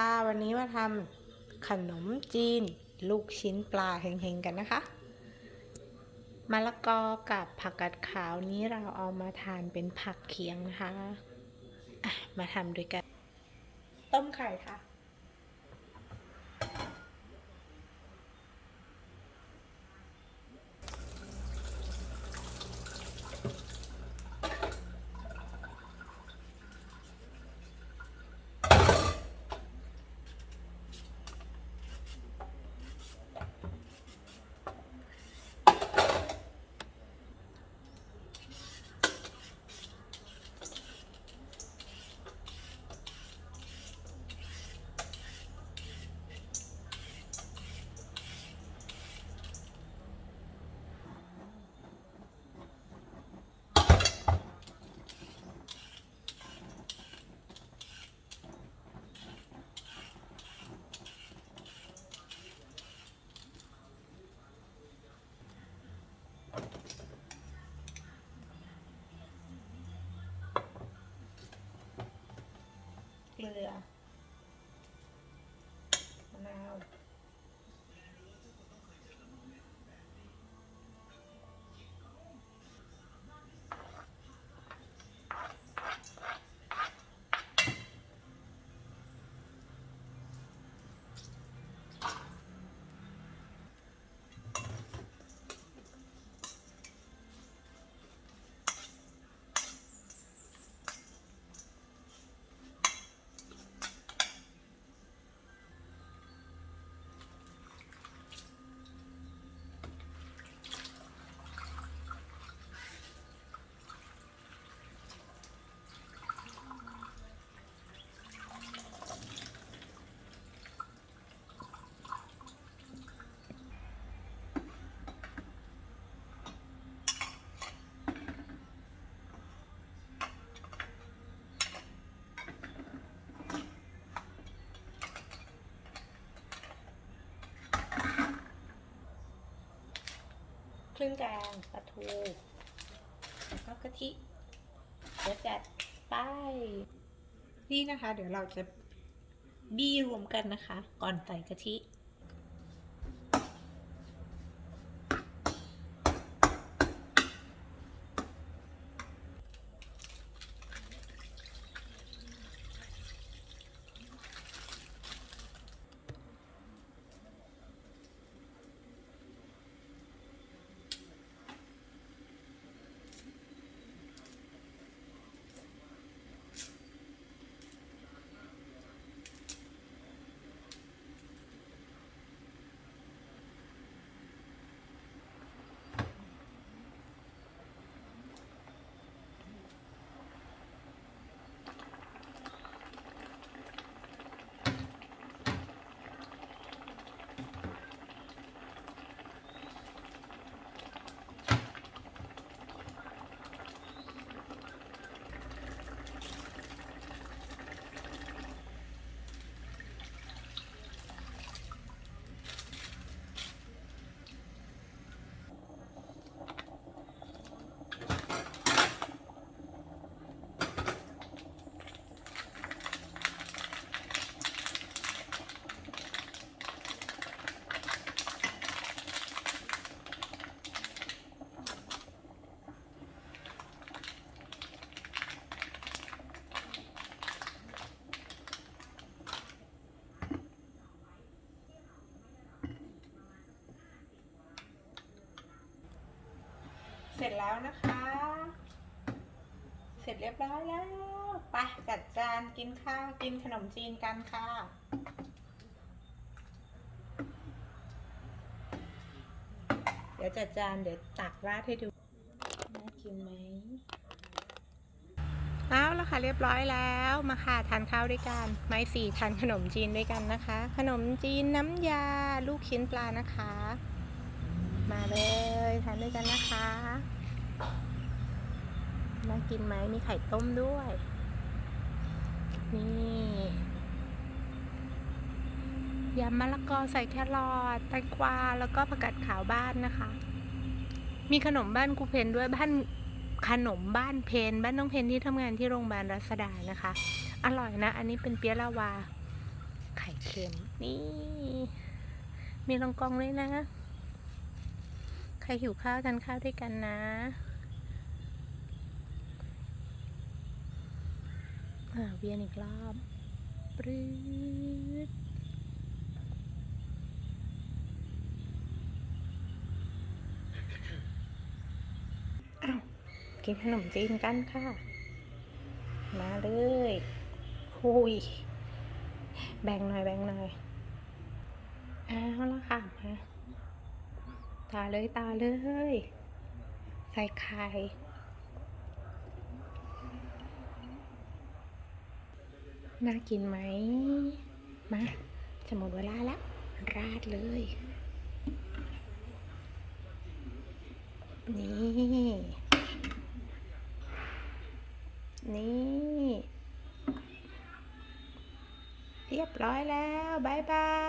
ค่ะวันนี้มาทำขนมจีนลูกชิ้นปลาเฮงๆกันนะคะมะละกอกับผักกาดขาวนี้เราเอามาทานเป็นผักเคียงนะคะะมาทำด้วยกัน ต้มไข่ค่ะ รื่งแกงปลาทูแล้วก็กะทิเดี๋ยวจัดไปนี่นะคะ เดี๋ยวเราจะบี้รวมกันนะคะ ก่อนใส่กะทิ ร็จแล้วนะคะ เสร็จเรียบร้อยแล้วไปจัดจานกินข้าวกินขนมจีนกันค่ะเดี๋ยวจัดจานเดี๋ยวตักราดให้ดูน่ากินไหมเอาแล้วค่ะเรียบร้อยแล้วมาค่ะทานข้าวด้วยกันไม้สี่ทานขนมจีนด้วยกันนะคะ ขนมจีนน้ำยา ลูกชิ้นปลานะคะ มาเลยทานด้วยกันนะคะน่ากินไหมมีไข่ต้มด้วย นี่ยำมะละกอใส่แครอทแตงกวาแล้วก็ผักกาดขาวบ้านนะคะ มีขนมบ้านครูเพนด้วยบ้านขนมบ้านเพนบ้านน้องเพนที่ทำงานที่โรงพยาบาลรัศดานะคะ อร่อยนะ อันนี้เป็นเปี๊ยะลาวาค็มนี่ มีลองกองเลยนะ ใครหิวข้าวทานข้าวด้วยกันนะ เวียนอีกรอบปรื๊ดอ้าวกินขนมจีนกันค่ะ มาเลยหุยแบ่งหน่อยแบ่งหน่อยเอาละค่ะมา ตาเลยตาเลยใส่ไข่น่ากินไหม มา จะหมดเวลาแล้ว ราดเลย นี่ นี่ เรียบร้อยแล้วบ๊ายบาย